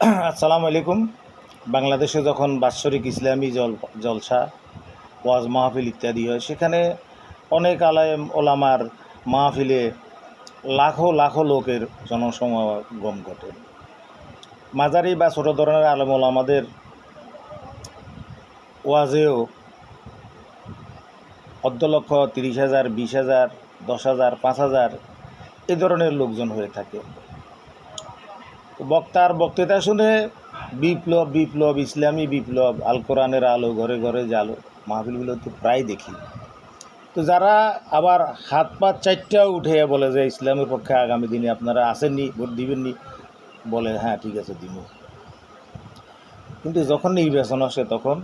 আসসালামু আলাইকুম। বাংলাদেশে যখন বাৎসরিক ইসলামী জল জলসা, ওয়াজ, মাহফিল ইত্যাদি হয়, সেখানে অনেক আলেম, ওলামার মাহফিলে লাখো লাখো লোকের জনসমাগম ঘটে। মাঝারি বা ছোটো ধরনের আলেম ওলামাদের ওয়াজেও অর্ধ লক্ষ, তিরিশ হাজার, বিশ হাজার, দশ হাজার, পাঁচ হাজার এ ধরনের লোকজন হয়ে থাকে। বক্তার বক্তৃতা শুনে বিপ্লব বিপ্লব, ইসলামী বিপ্লব, আল কোরআনের আলো, ঘরে ঘরে যে আলো মাহফিলগুলো তো প্রায় দেখি। তো যারা আবার হাত পা চারটাও উঠে বলে যে ইসলামের পক্ষে আগামী দিনে আপনারা আসেননি, ভোট দিবেননি, বলে হ্যাঁ ঠিক আছে, দিব। কিন্তু যখন নির্বাচন আসে তখন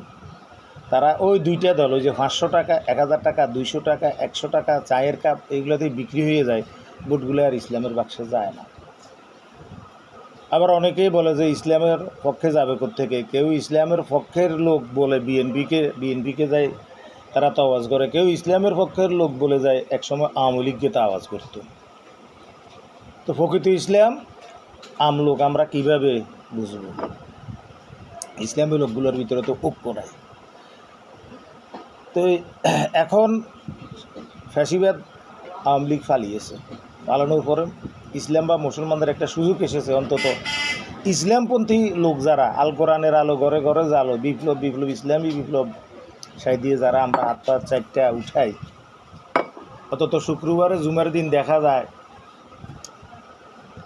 তারা ওই দুইটা দল, ওই যে পাঁচশো টাকা, এক হাজার টাকা, দুইশো টাকা, একশো টাকা, চায়ের কাপ, এগুলোতেই বিক্রি হয়ে যায়। ভোটগুলো আর ইসলামের বাক্সে যায় না। আবার অনেকেই বলে যে ইসলামের পক্ষে যাবে থেকে কেউ ইসলামের পক্ষের লোক বলে বিএনপিকে বিএনপিকে যায়, তারা তো আওয়াজ করে। কেউ ইসলামের পক্ষের লোক বলে যায়, একসময় আওয়ামী লীগকে তো আওয়াজ করত। তো প্রকৃত ইসলাম আমলোক আমরা কীভাবে বুঝব? ইসলামী লোকগুলোর ভিতরে তো ঐক্য নাই। তো এখন ফ্যাসিবাদ আওয়ামী লীগ ফালিয়েছে। পালানোর পরে ইসলাম বা মুসলমানদের একটা সুযোগ এসেছে অন্তত। ইসলামপন্থী লোক যারা, আল কোরআনের আলো, ঘরে ঘরে জালো বিপ্লব বিপ্লব, ইসলামী বিপ্লব, সাই দিয়ে যারা আমরা হাত পা চারটা উঠাই। অন্তত শুক্রবারে, জুমার দিন দেখা যায়,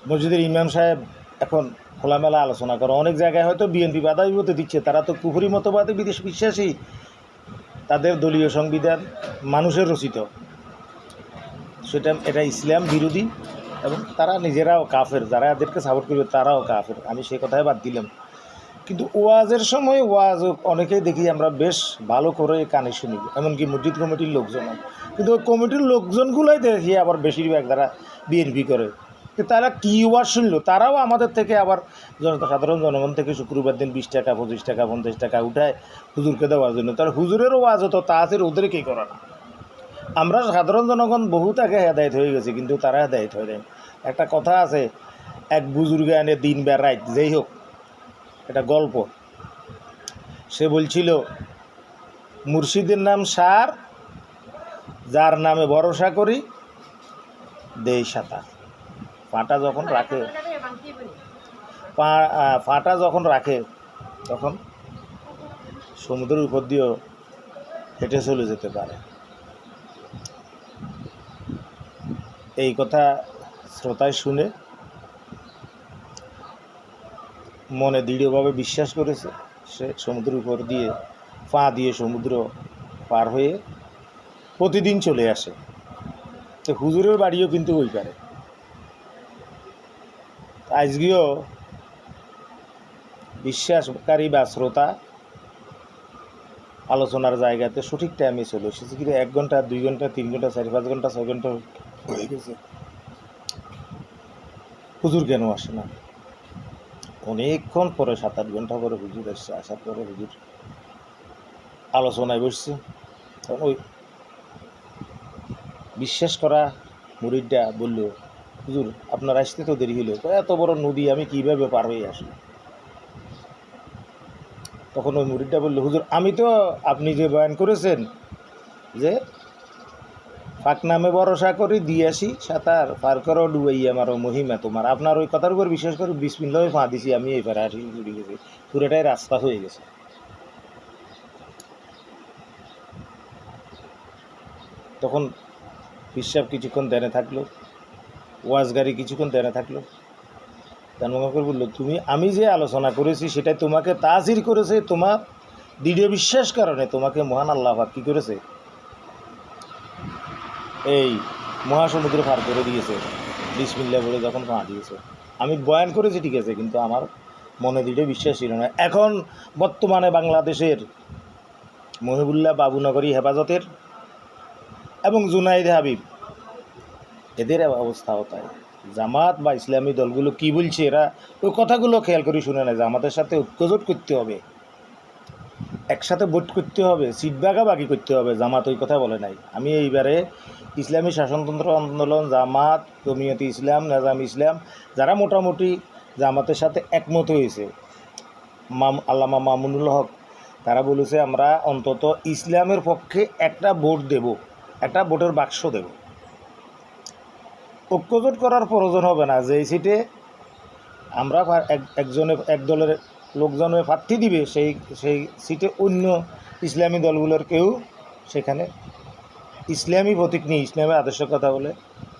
মসজিদের ইমাম সাহেব এখন খোলামেলা আলোচনা করে। অনেক জায়গায় হয়তো বিএনপি বাধা বিপত্তি দিচ্ছে, তারা তো পুকুরি মতবাদে বিদেশ বিশ্বাসী। তাদের দলীয় সংবিধান মানুষের রচিত। সেটা, এটা ইসলাম বিরোধী। এবং তারা নিজেরাও কাফের, যারা এদেরকে সাপোর্ট করবে তারাও কাফের। আমি সেই কথাই বাদ দিলাম। কিন্তু ওয়াজের সময় ওয়াজ অনেকেই দেখি আমরা বেশ ভালো করে কানে শুনি, এমনকি মসজিদ কমিটির লোকজন কিন্তু ওই কমিটির লোকজনগুলোই দেখি আবার বেশিরভাগ তারা বিএনপি করে। তো তারা কী ওয়াজ শুনলো? তারাও আমাদের থেকে আবার জনতা সাধারণ জনগণ থেকে শুক্রবার দিন বিশ টাকা, পঁচিশ টাকা, পঞ্চাশ টাকা উঠায় হুজুরকে দেওয়ার জন্য। তার হুজুরেরও ওয়াজ হতো তাদের ওদেরকেই করা না। আমরা সাধারণ জনগণ বহুত আগে হেদায়ত হয়ে গেছে, কিন্তু তারা হেদায়ত হয়ে যায় একটা কথা আছে, এক বুজুর্গে আনে দিন বা রাত যেই হোক, এটা গল্প। সে বলছিল, মুর্শিদের নাম সার, যার নামে ভরসা করি, দেই সাঁতার। পাটা যখন রাখে পাটা যখন রাখে, তখন সমুদ্রের উপর দিয়েও হেঁটে চলে যেতে পারে। এই কথা শ্রোতায় শুনে মনে দৃঢ়ভাবে বিশ্বাস করেছে। সে সমুদ্রের উপর দিয়ে, পা দিয়ে সমুদ্র পার হয়ে প্রতিদিন চলে আসে। তো হুজুরের বাড়িও কিন্তু ওই পারে। আজকেও বিশ্বাসকারী বা শ্রোতা আলোচনার জায়গাতে সঠিক টাইমে চলে এসেছে। কিন্তু এক ঘণ্টা, দুই ঘণ্টা, তিন ঘণ্টা, চারি পাঁচ ঘণ্টা, ছয় ঘণ্টা হুজুর কেন আসে না? অনেকক্ষণ পরে সাত আট ঘণ্টা পরে হুজুর এসছে, আসার পরে হুজুর আলোচনায় বসছে। তখন ওই বিশ্বাস করা মুরিদটা বলল, হুজুর, আপনার আসতে তো দেরি হলো এত বড় নদী, আমি কীভাবে পার হয়ে আসব তখন ওই মুরিদটা বলল, হুজুর, আমি তো আপনি যে বয়ান করেছেন যে পাক নামে ভরসা করি, দিয়ে আসি, সাঁতার পার করো ডুবাই আমার মহিমা তোমার। আপনার ওই কথার উপর বিশ্বাস করে বিশ মিনিট পা দিছি, আমি এই পারে আসি জুড়ে গেছি পুরোটাই রাস্তা হয়ে গেছে। তখন বিশ্বাস কিছুক্ষণ দেনে থাকল, ওয়াজ গাড়ি কিছুক্ষণ দেনে থাকল। তানমঙ্গল বলল, তুমি, আমি যে আলোচনা করেছি সেটা তোমাকে তাজির করেছে, তোমার দৃঢ় বিশ্বাস কারণে তোমাকে মহান আল্লাহ কী করেছে? এই মহাসমুদ্র পার করে দিয়েছে। বিসমিল্লা বলে যখন পা দিয়েছে। আমি বয়ান করেছি ঠিক আছে, কিন্তু আমার মনে দৃঢ় বিশ্বাস ছিল না। এখন বর্তমানে বাংলাদেশের মহিবুল্লাহ বাবুনগরী হেফাজতের এবং জুনাইদ হাবিব, এদের অবস্থাও তাই। জামাত বা ইসলামী দলগুলো কি বলছে এরা, ওই কথাগুলো খেয়াল করে শুনে না জামাতের সাথে ঐক্যজোট করতে হবে। একসাথে ভোট করতে হবে, সিট বাগাবাগি করতে হবে, জামাত ওই কথা বলে নাই। আমি এইবারে ইসলামী শাসনতন্ত্র আন্দোলন, জামাত জমিয়তি ইসলাম, নাজাম ইসলাম, যারা মোটামুটি জামাতের সাথে একমত হয়েছে, মাম, আল্লামা মামুনুল হক, তারা বলেছে আমরা অন্তত ইসলামের পক্ষে একটা ভোট দেব, একটা ভোটের বাক্স দেব। ঐক্যজোট করার প্রয়োজন হবে না যে সিটে আমরা একজনে এক দলের লোকজনে প্রার্থী দিবে, সেই সেই সিটে অন্য ইসলামী দলগুলোর কেউ সেখানে ইসলামী প্রতীক নিয়ে ইসলামের আদর্শের কথা বলে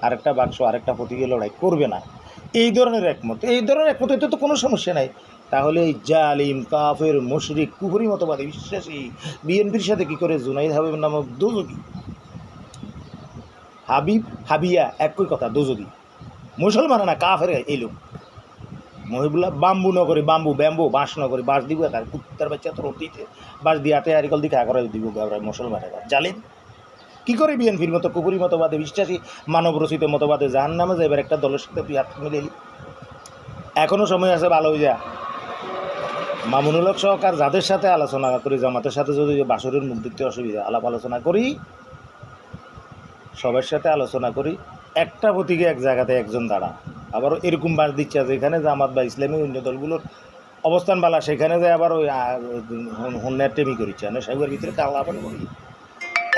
আরেকটা বাক্স, আরেকটা প্রতীকে লড়াই করবে না। এই ধরনের একমত, এই ধরনের একমত, এতে তো কোনো সমস্যা নাই। তাহলে এই জালিম, কাফের, মুশরিক কুহুরি মতবাদী বিশ্বাসী বিএনপির সাথে কি করে জুনাইদ হাবিব নামক দুজকি হাবিব, হাবিয়া, একই কথা দুজকি মুসলমান না, কাফের, এই লোক। মহিবুল্লাহ বাম্বু নগরী বাম্বু ব্যাম্বু বাঁশ নগরী বাঁশ দিব তার কুত্তার বাচ্চা তোর অতীতে, বাঁশ দিয়ে হাতে আরিকল দিকে করে দিব আমরা মুসলমানেরা জালিম। কি করে বিএনপির মতো? কুপুরি মতবাদে বিশ্বাসী মানব রচিত মতবাদে জাহান নামে যে এবার একটা দলের সাথে তুই হাত মিলেলি। এখনও সময় আছে, ভালো যা। মামুনুল হক সহকার যাদের সাথে আলোচনা করি জামাতের সাথে যদি বাসরের মুখ দিতে অসুবিধা, আলাপ আলোচনা করি সবার সাথে আলোচনা করি একটা প্রতীকে এক জায়গাতে একজন দাঁড়া। আবার এরকম বাস দিচ্ছে যে এখানে জামাত বা ইসলামী অন্য দলগুলোর অবস্থান বালা সেখানে যে আবার ওই হন্যার টেমি করিচ্ছে। না সেগুলোর ভিতরে কালা করি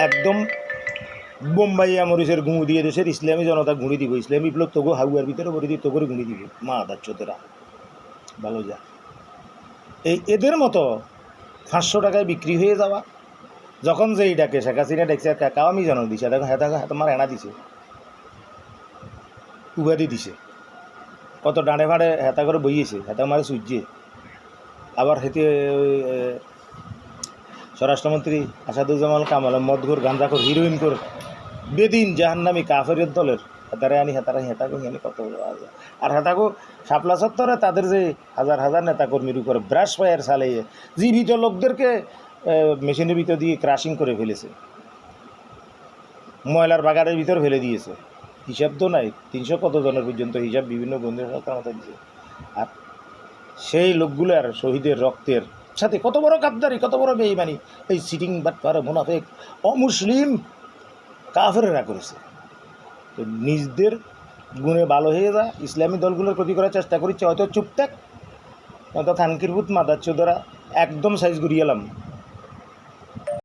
একদম বোম্বাইয়া মরিচের গুঁড়ি দিয়ে দেশের ইসলামী জনতা গুঁড়ি দিব। ইসলামী বিপ্লব তবু হাগুয়ার ভিতরে ভরে দিয়ে তবু গুঁড়ি দিব। মা দাচ্ছতেরা ভালো যা। এই এদের মতো পাঁচশো টাকায় বিক্রি হয়ে যাওয়া, যখন যেই ডাকে, শেখ হাসিনা ডেকছে কাকাও আমি জানো দিছে দেখো হ্যাঁ দেখো হ্যাঁ তোমার এনা দিছে। উপাধি দিছে। কত ডাঁড়ে ফাঁড়ে হেতা করে বইয়েছে, হেতা মারে সূর্যে আবার হেতে স্বরাষ্ট্রমন্ত্রী আসাদুজ্জামান কামাল মদঘর গাঞ্জাখর হিরোইন কর বেদিন জাহান্নামি কাফের দলের হেতারে আনি, হেতারা হেতা করি আনি, কত। আর হেতাকো শাপলা চত্বরে তাদের যে হাজার হাজার নেতাকর্মীর উপরে ব্রাশ ফায়ার চালিয়ে জীবিত লোকদেরকে মেশিনের ভিতর দিয়ে ক্রাশিং করে ফেলেছে। ময়লার বাগানের ভিতর ফেলে দিয়েছে। হিসাব তো নাই, তিনশো কত জনের পর্যন্ত হিসাব বিভিন্ন বন্ধুর সাথে আমাদের দিয়েছে আর সেই লোকগুলার শহীদের রক্তের সাথে কত বড় গাদ্দারি, কত বড় বেইমানি, এই সিটিং বাট বাটপার মুনাফেক, অমুসলিম কাফেরেরা করেছে। তো নিজদের গুণে ভালো হয়ে যা, ইসলামী দলগুলোর ক্ষতি করার চেষ্টা করেছে হয়তো চুপ থাক হয়তো খানকিরভূত মাদাচ্ছ দ্বারা একদম সাইজ ঘুরিয়ে এলাম।